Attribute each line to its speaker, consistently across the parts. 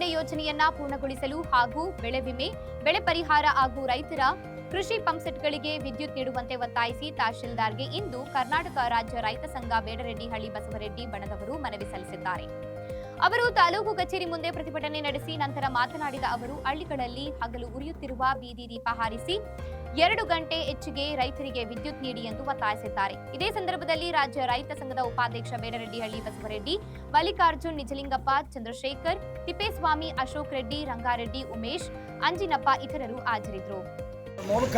Speaker 1: ಪೂರ್ಣಗೊಳಿಸಲು ಹಾಗೂ ಬೆಳೆ ವಿಮೆ, ಬೆಳೆ ಪರಿಹಾರ ಹಾಗೂ ರೈತರ ಕೃಷಿ ಪಂಪ್ಸೆಟ್ಗಳಿಗೆ ವಿದ್ಯುತ್ ನೀಡುವಂತೆ ಒತ್ತಾಯಿಸಿ ತಹಶೀಲ್ದಾರ್ಗೆ ಇಂದು ಕರ್ನಾಟಕ ರಾಜ್ಯ ರೈತ ಸಂಘ ಬೇಡರೆಡ್ಡಿಹಳ್ಳಿ ಬಸವರೆಡ್ಡಿ ಬಣದವರು ಮನವಿ ಸಲ್ಲಿಸಿದ್ದಾರೆ. ಅವರು ತಾಲೂಕು ಕಚೇರಿ ಮುಂದೆ ಪ್ರತಿಭಟನೆ ನಡೆಸಿ ನಂತರ ಮಾತನಾಡಿದ ಅವರು ಹಳ್ಳಿಗಳಲ್ಲಿ ಹಗಲು ಉರಿಯುತ್ತಿರುವ ಬೀದಿ ದೀಪ ಹಾರಿಸಿ ಎರಡು ಗಂಟೆ ಹೆಚ್ಚಿಗೆ ರೈತರಿಗೆ ವಿದ್ಯುತ್ ನೀಡಿ ಎಂದು ಒತ್ತಾಯಿಸಿದ್ದಾರೆ. ಇದೇ ಸಂದರ್ಭದಲ್ಲಿ ರಾಜ್ಯ ರೈತ ಸಂಘದ ಉಪಾಧ್ಯಕ್ಷ ಬೇಡರೆಡ್ಡಿಹಳ್ಳಿ ಬಸವರೆಡ್ಡಿ, ಮಲ್ಲಿಕಾರ್ಜುನ್ ನಿಜಲಿಂಗಪ್ಪ, ಚಂದ್ರಶೇಖರ್, ತಿಪ್ಪೇಸ್ವಾಮಿ ಅಶೋಕ್ ರೆಡ್ಡಿ, ರಂಗಾರೆಡ್ಡಿ ಉಮೇಶ್, ಅಂಜಿನಪ್ಪ ಇತರರು ಹಾಜರಿದ್ರು
Speaker 2: ಮೂಲಕ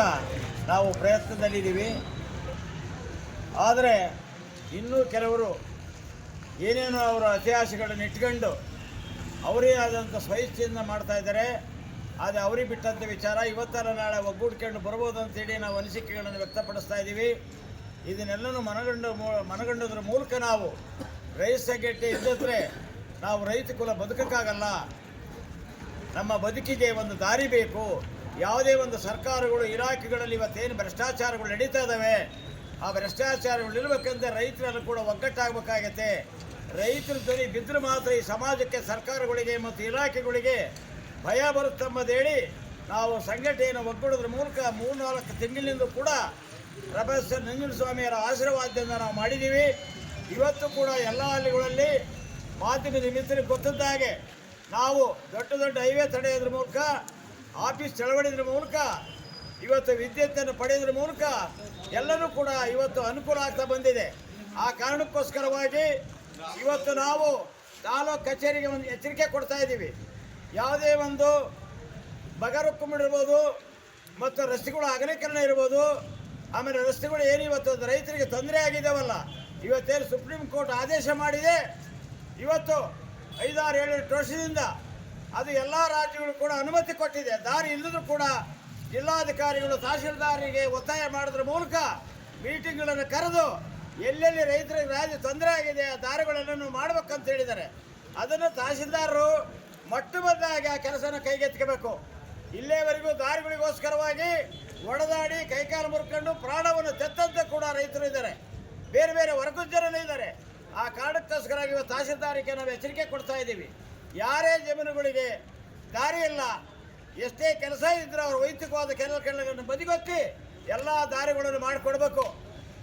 Speaker 2: ನಾವು ಪ್ರಯತ್ನದಲ್ಲಿದ್ದೀವಿ. ಆದರೆ ಇನ್ನೂ ಕೆಲವರು ಏನೇನೋ ಅವರ ಇತಿಹಾಸಗಳನ್ನು ಇಟ್ಕೊಂಡು ಅವರೇ ಆದಂಥ ಸ್ವಇಚ್ಛೆಯಿಂದ ಮಾಡ್ತಾ ಇದ್ದಾರೆ. ಆದರೆ ಅವರಿಗೆ ಬಿಟ್ಟಂಥ ವಿಚಾರ. ಇವತ್ತರ ನಾಳೆ ಒಗ್ಗೂಡ್ಕೊಂಡು ಬರ್ಬೋದು ಅಂತೇಳಿ ನಾವು ಅನಿಸಿಕೆಗಳನ್ನು ವ್ಯಕ್ತಪಡಿಸ್ತಾ ಇದ್ದೀವಿ. ಇದನ್ನೆಲ್ಲನೂ ಮನಗಂಡ ಮನಗಂಡದ್ರ ಮೂಲಕ ನಾವು ರೈತ ಸಂಘಟನೆ ಇದ್ದಿದ್ರೆ ನಾವು ರೈತ ಕುಲ ಬದುಕಕ್ಕಾಗಲ್ಲ. ನಮ್ಮ ಬದುಕಿಗೆ ಒಂದು ದಾರಿ ಬೇಕು. ಯಾವುದೇ ಒಂದು ಸರ್ಕಾರಗಳು, ಇಲಾಖೆಗಳಲ್ಲಿ ಇವತ್ತೇನು ಭ್ರಷ್ಟಾಚಾರಗಳು ನಡೀತಾ ಇದ್ದಾವೆ ಆ ಭ್ರಷ್ಟಾಚಾರಗಳು ಇರಬೇಕಂದ್ರೆ ರೈತರೆಲ್ಲ ಕೂಡ ಒಗ್ಗಟ್ಟಾಗಬೇಕಾಗತ್ತೆ. ರೈತರ ಧ್ವನಿ ಬಿದ್ದರೆ ಮಾತ್ರ ಈ ಸಮಾಜಕ್ಕೆ, ಸರ್ಕಾರಗಳಿಗೆ ಮತ್ತು ಇಲಾಖೆಗಳಿಗೆ ಭಯ ಬರುತ್ತಂಬುದೇಳಿ ನಾವು ಸಂಘಟನೆಯನ್ನು ಒಗ್ಗೂಡೋದ್ರ ಮೂಲಕ ಮೂರ್ನಾಲ್ಕು ತಿಂಗಳಿಂದ ಕೂಡ ಪ್ರೊಫೆಸರ್ ನಂಜನಸ್ವಾಮಿಯವರ ಆಶೀರ್ವಾದದಿಂದ ನಾವು ಮಾಡಿದ್ದೀವಿ. ಇವತ್ತು ಕೂಡ ಎಲ್ಲ ಹಳ್ಳಿಗಳಲ್ಲಿ ಮಾತಿನ ಮಿತ್ರರಿಗೆ ಗೊತ್ತಿದ್ದ ಹಾಗೆ ನಾವು ದೊಡ್ಡ ದೊಡ್ಡ ಹೈವೇ ತಡೆಯೋದ್ರ ಮೂಲಕ, ಆಫೀಸ್ ಚಳವಳಿದ್ರ ಮೂಲಕ, ಇವತ್ತು ವಿದ್ಯುತ್ತನ್ನು ಪಡೆಯೋದ್ರ ಮೂಲಕ ಎಲ್ಲರೂ ಕೂಡ ಇವತ್ತು ಅನುಕೂಲ ಆಗ್ತಾ ಬಂದಿದೆ. ಆ ಕಾರಣಕ್ಕೋಸ್ಕರವಾಗಿ ಇವತ್ತು ನಾವು ತಾಲೂಕು ಕಚೇರಿಗೆ ಒಂದು ಎಚ್ಚರಿಕೆ ಕೊಡ್ತಾ ಇದ್ದೀವಿ. ಯಾವುದೇ ಒಂದು ಬಗರುಕ್ಕುಮಿಡಿರ್ಬೋದು ಮತ್ತು ರಸ್ತೆಗಳ ಅಗಲೀಕರಣ ಇರ್ಬೋದು, ಆಮೇಲೆ ರಸ್ತೆಗಳು ಏನು ಇವತ್ತು ರೈತರಿಗೆ ತೊಂದರೆ ಆಗಿದ್ದಾವಲ್ಲ, ಇವತ್ತೇನು ಸುಪ್ರೀಂ ಕೋರ್ಟ್ ಆದೇಶ ಮಾಡಿದೆ, ಇವತ್ತು ಐದಾರು ಏಳು ವರ್ಷದಿಂದ ಅದು ಎಲ್ಲ ರಾಜ್ಯಗಳು ಕೂಡ ಅನುಮತಿ ಕೊಟ್ಟಿದೆ, ದಾರಿ ಇಲ್ಲದರೂ ಕೂಡ ಜಿಲ್ಲಾಧಿಕಾರಿಗಳು ತಹಶೀಲ್ದಾರರಿಗೆ ಒತ್ತಾಯ ಮಾಡಿದ್ರ ಮೂಲಕ ಮೀಟಿಂಗ್ಗಳನ್ನು ಕರೆದು ಎಲ್ಲೆಲ್ಲಿ ರೈತರಿಗೆ ರಾಜ್ಯ ತೊಂದರೆ ಆಗಿದೆ ಆ ದಾರಿಗಳನ್ನು ಮಾಡ್ಬೇಕಂತ ಹೇಳಿದ್ದಾರೆ. ಅದನ್ನು ತಹಶೀಲ್ದಾರರು ಮೊಟ್ಟ ಮೊದಲಾಗಿ ಆ ಕೆಲಸನ ಕೈಗೆತ್ತಿಕಬೇಕು. ಇಲ್ಲೇವರೆಗೂ ದಾರಿಗಳಿಗೋಸ್ಕರವಾಗಿ ಒಡೆದಾಡಿ ಕೈಕಾಲು ಮುರ್ಕೊಂಡು ಪ್ರಾಣವನ್ನು ತೆತ್ತಂತೆ ಕೂಡ ರೈತರು ಇದ್ದಾರೆ. ಬೇರೆ ಬೇರೆ ವರ್ಗದ ಜನರು ಇದ್ದಾರೆ. ಆ ಕಾರಣಕ್ಕೋಸ್ಕರ ಇವತ್ತು ತಹಸೀಲ್ದಾರಿಗೆ ನಾವು ಎಚ್ಚರಿಕೆ ಕೊಡ್ತಾ ಇದ್ದೀವಿ. ಯಾರೇ ಜಮೀನುಗಳಿಗೆ ದಾರಿ ಇಲ್ಲ, ಎಷ್ಟೇ ಕೆಲಸ ಇದ್ದರೂ ಅವರು ವೈಯಕ್ತಿಕವಾದ ಕೆಲಸಗಳನ್ನು ಬದಿಗೊತ್ತಿ ಎಲ್ಲ ದಾರಿಗಳನ್ನು ಮಾಡಿಕೊಡ್ಬೇಕು.